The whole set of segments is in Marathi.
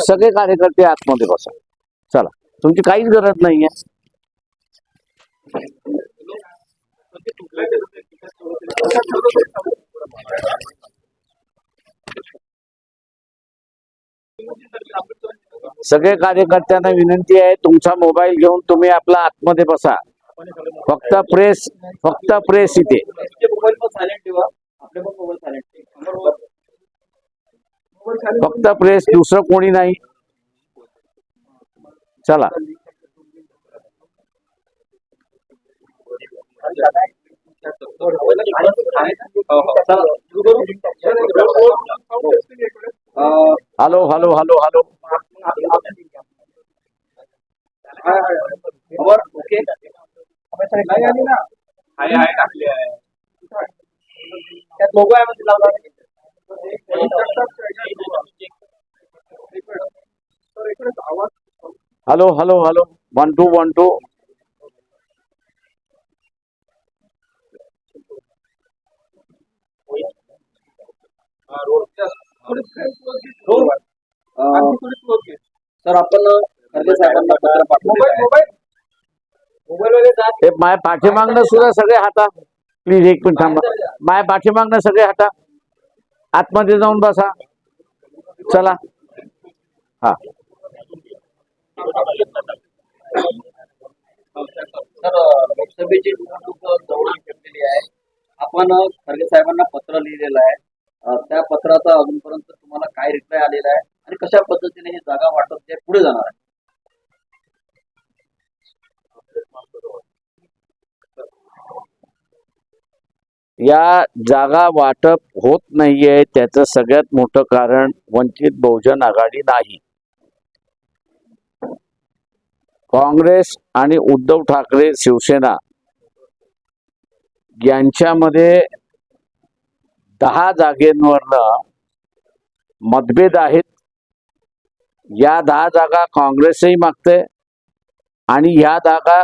सगळे कार्यकर्ते आतमध्ये बसा चला तुमची काहीच गरज नाहीये सगळे कार्यकर्त्यांना विनंती आहे तुमचा मोबाईल घेऊन तुम्ही आपला आतमध्ये बसा. फक्त प्रेस फक्त प्रेस इथे. फक्त प्रेस दुसरं कोणी नाही. चला. Hello hello hello hello okay नाही आली ना. आहे आहे टाकली आहे. त्यात लोगो आहे म्हणजे लावला hello hello hello. One two one two sir आपण खर्गे साहेबांना पत्र पाठवलं हे माझ्या पाठीमागनं सुद्धा सगळे हाता. प्लीज एक मिनिट थांबा. माझ्या पाठीमागनं सगळे हाता. आतमध्ये जाऊन बसा. चला. हा. लोकसभेची निवडणूक जवळ आहे. आपण खरगे साहेबांना पत्र लिहिलेलं आहे. त्या पत्राचा अजूनपर्यंत तुम्हाला काय रिप्लाय आलेला आहे? आणि कशा पद्धतीने ही जागा वाटप जे पुढे जाणार आहे? या जागा वाटप होत नाहीये त्याचं सगळ्यात मोठं कारण वंचित बहुजन आघाडी नाही. काँग्रेस आणि उद्धव ठाकरे शिवसेना यांच्यामध्ये दहा जागेंवरनं मतभेद आहेत. या दहा जागा काँग्रेसही मागते आणि या जागा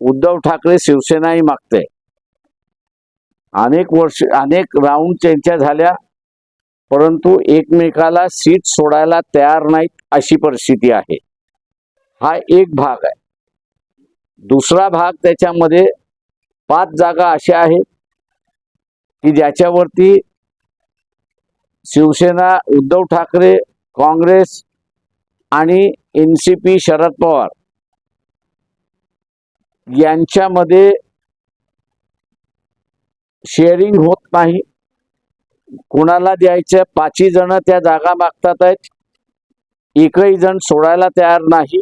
उद्धव ठाकरे शिवसेनाही मागते. अनेक वर्ष अनेक राऊंड त्यांच्या झाल्या परंतु एकमेकाला सीट सोडायला तयार नाहीत अशी परिस्थिती आहे. हा एक भाग आहे. दुसरा भाग त्याच्यामध्ये पाच जागा अशा आहेत की ज्याच्यावरती शिवसेना उद्धव ठाकरे काँग्रेस आणि N C P Sharad Pawar यांच्यामध्ये शेअरिंग होत नाही. कुणाला द्यायचं? पाचही जण त्या जागा मागतात आहेत. एकही जण सोडायला तयार नाही.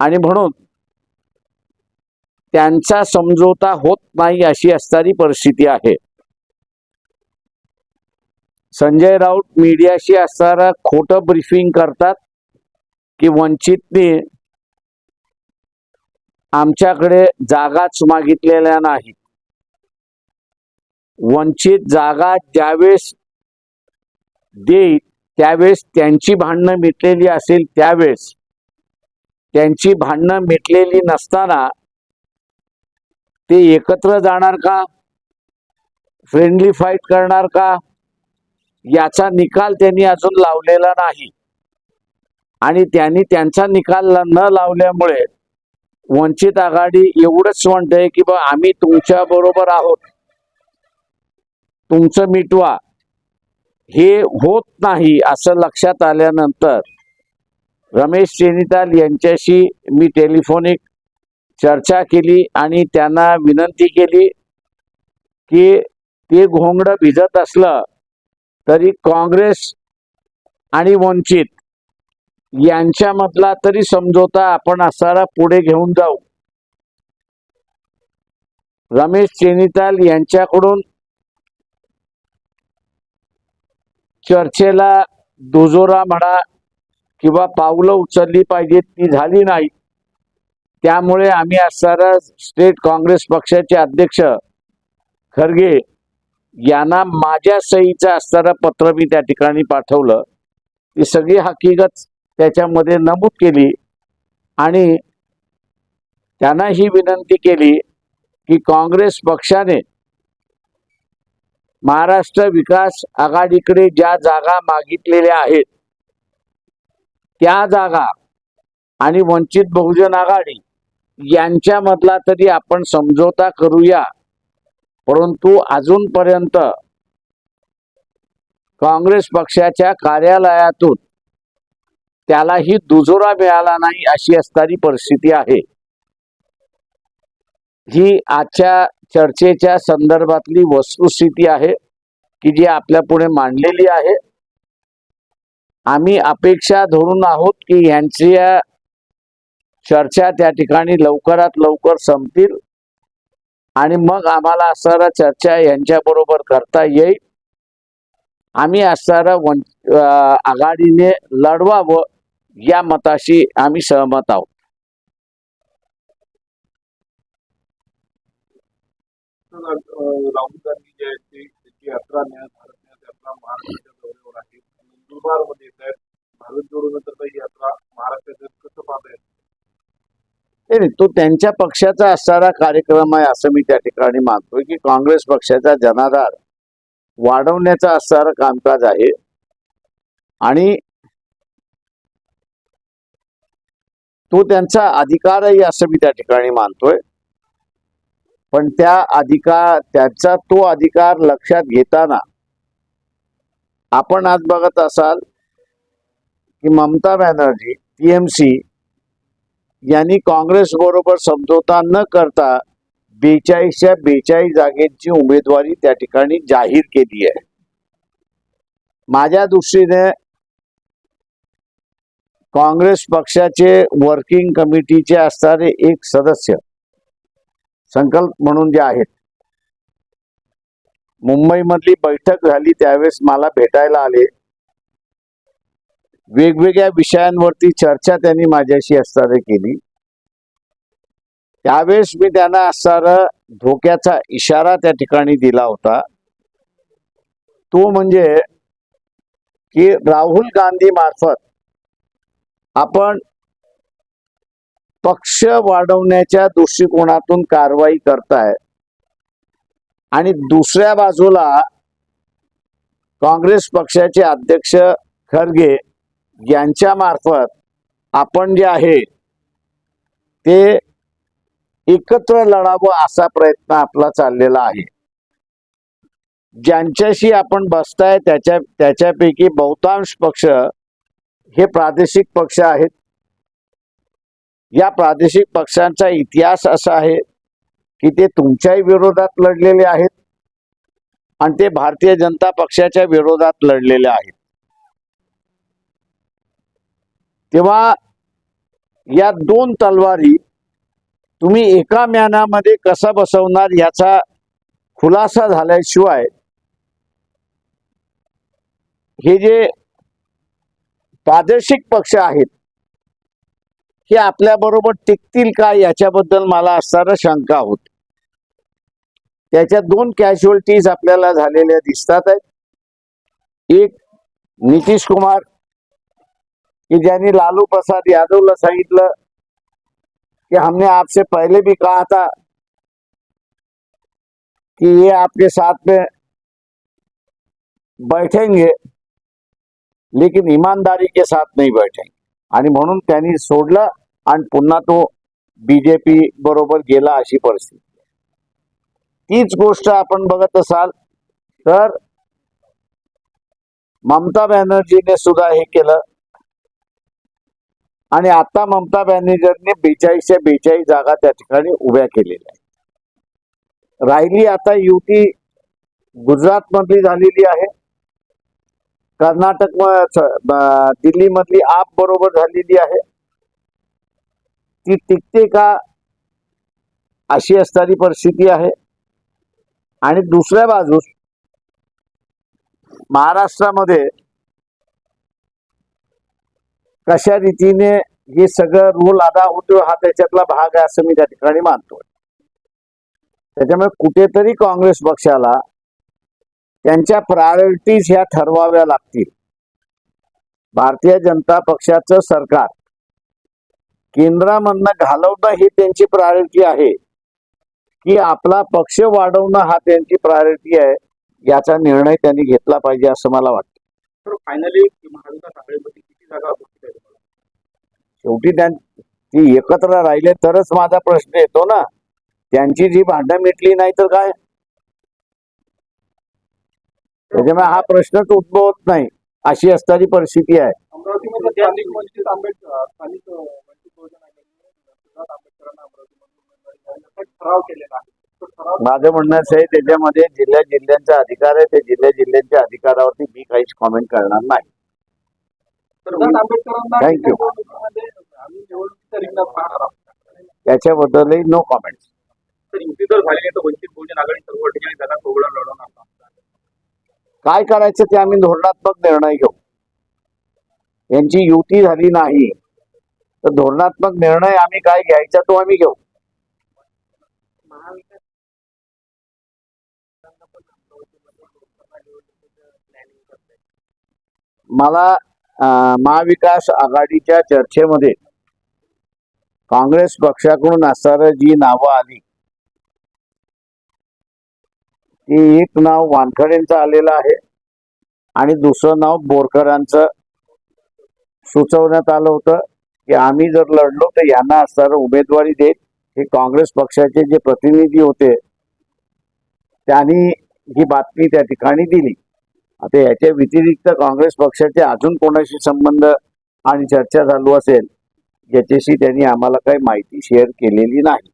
आणि म्हणून त्यांचा समझोता होत नाही अशी असणारी परिस्थिती आहे. संजय राऊत मीडियाशी असणारा खोटं ब्रीफिंग करतात की वंचितने आमच्याकडे जागाच मागितलेल्या नाहीत. वंचित जागा ज्यावेळेस देईल त्यावेळेस त्यांची भांडणं मिटलेली असेल त्यावेळेस त्यांची भांडणं मिटलेली नसताना ते एकत्र जाणार का? फ्रेंडली फाईट करणार का? याचा निकाल त्यांनी अजून लावलेला नाही. आणि त्यांनी त्यांचा निकाल न लावल्यामुळे वंचित आघाडी एवढंच म्हणते की बा आम्ही तुमच्या बरोबर आहोत. तुमचं मिटवा. हे होत नाही असं लक्षात आल्यानंतर रमेश चेनिताल यांच्याशी मी टेलिफोनिक चर्चा केली आणि त्यांना विनंती केली की ते घोंगडं भिजत असलं तरी काँग्रेस आणि वंचित यांच्यामधला तरी समझोता आपण असारा पुढे घेऊन जाऊ. रमेश चेनिताल यांच्याकडून चर्चेला दुजोरा म्हणा किंवा पावलं उचलली पाहिजेत ती झाली नाही. त्यामुळे आम्ही असणारा स्टेट काँग्रेस पक्षाचे अध्यक्ष खरगे यांना माझ्या सहीचं असणारं पत्र मी त्या ठिकाणी पाठवलं. ती सगळी हकीकत त्याच्यामध्ये नमूद केली आणि त्यांना ही विनंती केली की काँग्रेस पक्षाने महाराष्ट्र विकास आघाडीकडे ज्या जागा मागितलेल्या आहेत त्या जागा आणि वंचित बहुजन आघाडी यांच्यामधला तरी आपण समझोता करूया. परंतु अजूनपर्यंत काँग्रेस पक्षाच्या कार्यालयातून त्यालाही दुजोरा मिळाला नाही अशी असणारी परिस्थिती आहे. ही आजच्या चर्चेच्या संदर्भातली वस्तुस्थिती आहे की जी आपल्या पुढे मांडलेली आहे. आम्ही अपेक्षा धरून आहोत की यांच्या चर्चा त्या ठिकाणी लवकरात लवकर संपतील आणि मग आम्हाला असणारा चर्चा यांच्याबरोबर करता येईल. आम्ही असणारा वन आघाडीने लढवावं या मताशी आम्ही सहमत आहोत. राहुल गांधी जे आहेत ते त्याची यात्रा न्याय भारत न्याय यात्रा महाराष्ट्राच्या दौऱ्यावर आहे. नंदुरबारमध्ये येत आहेत. भारत जोडो नंतर ही यात्रा महाराष्ट्राच्या कसं पाहता येईल? नाही, तो त्यांच्या पक्षाचा असणारा कार्यक्रम आहे असं मी त्या ठिकाणी मानतोय की काँग्रेस पक्षाचा जनाधार वाढवण्याचा असणारं कामकाज आहे. आणि तो त्यांचा अधिकार आहे असं मी त्या ठिकाणी मानतोय. पण त्या अधिकार त्यांचा तो अधिकार लक्षात घेताना आपण आज बघत असाल की ममता बॅनर्जी टीएमसी यांनी काँग्रेस बरोबर समझोता न करता बेचाळीसच्या बेचाळीस जागेची उमेदवारी त्या ठिकाणी जाहीर केली आहे. माझ्या दृष्टीने काँग्रेस पक्षाचे वर्किंग कमिटीचे असणारे एक सदस्य संकल्प म्हणून जे आहेत. मुंबईमधली बैठक झाली त्यावेळेस मला भेटायला आले. वेगवेगळ्या विषयांवरती चर्चा त्यांनी माझ्याशी असणारे केली. त्यावेळेस मी त्यांना असणारा धोक्याचा इशारा त्या ठिकाणी दिला होता. तो म्हणजे की राहुल गांधी मार्फत आपण पक्ष वाढवण्याच्या दृष्टिकोनातून कारवाई करताय. आणि दुसऱ्या बाजूला काँग्रेस पक्षाचे अध्यक्ष खरगे यांच्या मार्फत आपण जे आहे ते एकत्र लढावं असा प्रयत्न आपला चाललेला आहे. ज्यांच्याशी आपण बसताय त्याच्या त्याच्यापैकी बहुतांश पक्ष हे प्रादेशिक पक्ष आहेत. या प्रादेशिक पक्षांचा इतिहास असा आहे की ते तुमच्याही विरोधात लढलेले आहेत आणि ते भारतीय जनता पक्षाच्या विरोधात लढलेले आहेत. तेव्हा या दोन तलवारी तुम्ही एका म्यानामध्ये कसा बसवणार याचा खुलासा झाल्याशिवाय हे जे प्रादेशिक पक्ष आहेत हे आपल्या बरोबर टिकतील का याच्याबद्दल मला असणारा शंका होती. त्याच्या दोन कॅज्युअलिटीज आपल्याला झालेल्या दिसतात आहेत. एक नितीश कुमार की ज्यांनी लालू प्रसाद यादवला सांगितलं कि हमने आपसे पहले भी कहा था कि ये आपके साथ में बैठेंगे लेकिन ईमानदारी के साथ नहीं बैठेंगे. आणि म्हणून त्यांनी सोडलं आणि पुन्हा तो बीजेपी बरोबर गेला अशी परिस्थिती. तीच गोष्ट आपण बघत असाल तर ममता बॅनर्जीने सुद्धा हे केलं. आणि आता ममता बॅनर्जीने बेचाळीसच्या बेचाळीस जागा त्या ठिकाणी उभ्या केलेल्या आहेत. राहिली आता युती गुजरात मधली झालेली आहे. कर्नाटक दिल्ली मधली आप बरोबर झालेली आहे. ती टिकते का अशी असणारी परिस्थिती आहे. आणि दुसऱ्या बाजूस महाराष्ट्रामध्ये कशा रीतीने हे सगळं रोल अदा होतो हा त्याच्यातला भाग आहे असं मी त्या ठिकाणी मानतोय. त्याच्यामुळे कुठेतरी काँग्रेस पक्षाला त्यांच्या प्रायोरिटीज ह्या ठरवाव्या लागतील. भारतीय जनता पक्षाचं सरकार केंद्रामधनं घालवणं ही त्यांची प्रायोरिटी आहे. की आपला पक्ष वाढवणं हा त्यांची प्रायोरिटी आहे याचा निर्णय त्यांनी घेतला पाहिजे असं मला वाटतं. फायनली शेवटी ती एकत्र राहिले तरच माझा प्रश्न येतो ना. त्यांची जी भांडणं मिटली नाही तर काय? त्याच्यामुळे हा प्रश्नच उद्भवत नाही अशी असणारी परिस्थिती आहे. माझं म्हणणं असं आहे त्याच्यामध्ये जिल्ह्या जिल्ह्यांचा अधिकार आहे त्या जिल्ह्या जिल्ह्यांच्या अधिकारावरती मी काहीच कॉमेंट करणार नाही. आहोत. त्याच्याबद्दलही नो आहोत. काय करायचं ते आम्ही धोरणात्मक निर्णय घेऊ. यांची युती झाली नाही. तर धोरणात्मक निर्णय आम्ही काय घ्यायचा तो आम्ही घेऊ. मला महाविकास आघाडीच्या चर्चेमध्ये काँग्रेस पक्षाकडून असणार जी नावं आली ती एक नाव वानखडेंचं आलेलं आहे आणि दुसरं नाव बोरकरांचं सुचवण्यात आलं होतं. की आम्ही जर लढलो तर यांना असणारं उमेदवारी देत हे काँग्रेस पक्षाचे जे प्रतिनिधी होते त्यांनी ही बातमी त्या ठिकाणी दिली. आता याच्या व्यतिरिक्त काँग्रेस पक्षाचे अजून कोणाशी संबंध आणि चर्चा चालू असेल याच्याशी त्यांनी आम्हाला काही माहिती शेअर केलेली नाही.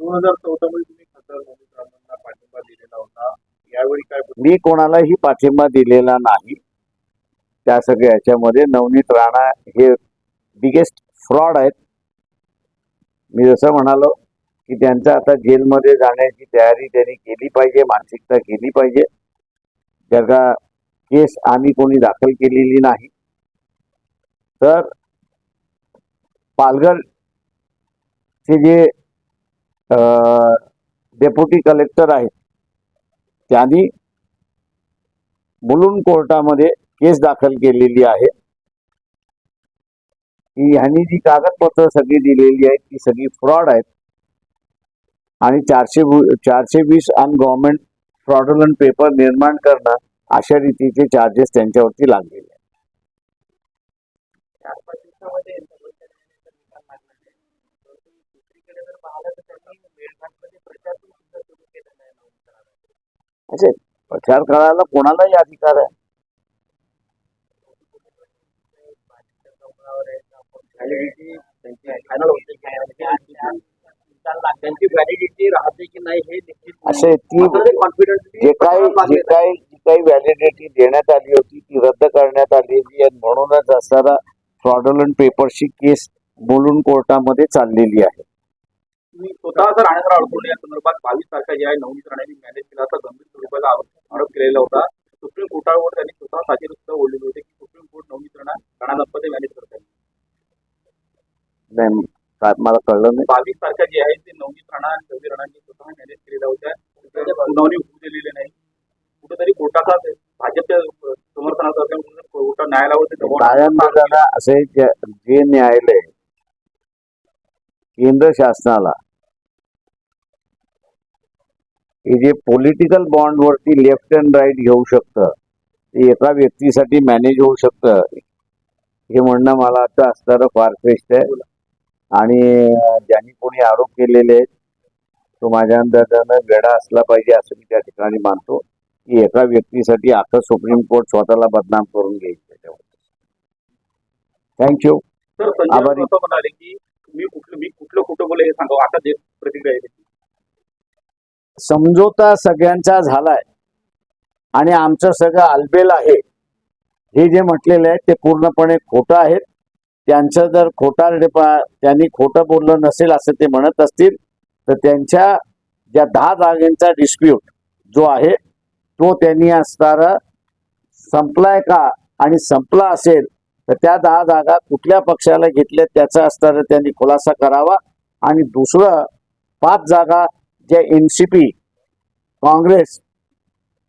दोन हजार चौदा मध्ये तुम्ही खासदार मोहित राणांना पाठिंबा दिलेला होता. यावेळी काय मी कोणालाही पाठिंबा दिलेला नाही. त्या सगळ्या याच्यामध्ये नवनीत राणा हे बिगेस्ट फ्रॉड आहेत. मी जसं म्हणालो की त्यांचं आता जेलमध्ये जाण्याची तयारी त्यांनी केली पाहिजे मानसिकता केली पाहिजे. ज्याचा केस आम्ही कोणी दाखल केलेली नाही तर पालघरचे जे डेप्युटी कलेक्टर आहेत त्यांनी मुलुंड कोर्टामध्ये केस दाखल केलेली आहे. की ह्यांनी जी कागदपत्र सगळी दिलेली आहेत ती सगळी फ्रॉड आहेत. आणि चारशे चारशे वीस अन गव्हर्नमेंट फ्रॉडुलंट पेपर निर्माण करणं अशा रीतीचे चार्जेस त्यांच्यावरती लागलेले आहेत. अच्छा प्रचार करायला कोणालाही अधिकार आहे लागला आहे परंतु दुसरीकडे जर पाहिलं तर त्यांनी मेळघाटमध्ये प्रचार पण सुद्धा सुरू केलेला आहे नवनीत असे प्रचार करायला कोणालाही अधिकार आहे भाजपच्या गमनावर आहे आपण व्हॅलिडिटी त्यांची फायनल होते की नाही, त्यांची व्हॅलिडिटी राहते की नाही हे निश्चित असे ती कॉन्फिडन्स जे काही जे काही जी काही व्हॅलिडिटी देण्यात आली होती ती रद्द करण्यात आलेली आहे म्हणूनच असणारा फ्रॉडुलंट पेपरची केस मुलुंड कोर्टामध्ये चाललेली आहे. तुम्ही स्वतः जर राणेंद्र अडकवणे या संदर्भात बावीस तारखा जे आहे नवनीत राणेंनी मॅनेज केला असा गंभीर स्वरूपाचा आरोप केलेला होता. सुप्रीम कोर्टावर त्यांनी स्वतः साची रस्ता ओढलेली होती की सुप्रीम कोर्ट नवनीत राणा राणादांपत्य मॅनेज करत आहे नाही काय मला कळलं नाही. बावीस तारखा जे आहे ते नवनीत राणा आणि रवी राणांनी स्वतः मॅनेज केलेल्या होत्या त्याच्या सुनावणी होऊ दिलेली नाही. कुठेतरी कोर्टाचा भाजपच्या समर्थनाचा असल्यामुळे न्यायालयावर असे जे न्यायालय केंद्र शासनाला हे जे पॉलिटिकल बॉन्ड वरती लेफ्ट अँड राईट घेऊ शकतं ते एका व्यक्तीसाठी मॅनेज होऊ शकतं हे म्हणणं मला आता असणारं फार श्रेष्ठ आहे. आणि ज्यांनी कोणी आरोप केलेले आहेत तो माझ्या अंदाजानं वेडा असला पाहिजे असं मी त्या ठिकाणी मानतो. की एका व्यक्तीसाठी आता सुप्रीम कोर्ट स्वतःला बदनाम करून घेईल त्याच्यावर. थँक्यू आभारी. म्हणाले की मी कुठलं मी कुठलं खोटं बोले हे सांगा आता जे प्रतिक्रिया. समझोता सगळ्यांचा झालाय. आणि आमचं सगळं आलबेल आहे. हे जे म्हटलेलं आहे ते पूर्णपणे खोटं आहेत त्यांचं जर खोटा त्यांनी खोटं बोललं नसेल असं ते म्हणत असतील तर त्यांच्या ज्या दहा जागेंचा डिस्प्यूट जो आहे तो त्यांनी असणारा संपलाय का आणि संपला असेल तर त्या दहा जागा कुठल्या पक्षाला घेतल्या त्याचा असणारा त्यांनी खुलासा करावा. आणि दुसरं पाच जागा ज्या एन सी पी काँग्रेस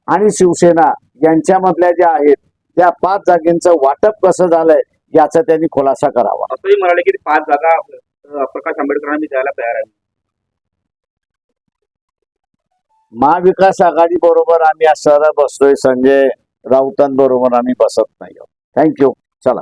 आणि शिवसेना यांच्यामधल्या ज्या आहेत त्या पाच जागेंचं वाटप कसं झालंय याचा त्यांनी खुलासा करावा. असंही म्हणाले की पाच जागा प्रकाश आंबेडकरांना मी द्यायला तयार आहे महाविकास आघाडी बरोबर आम्ही असणारा बसतोय संजय राऊतांबरोबर आम्ही बसत नाही आहोत. थँक्यू चला.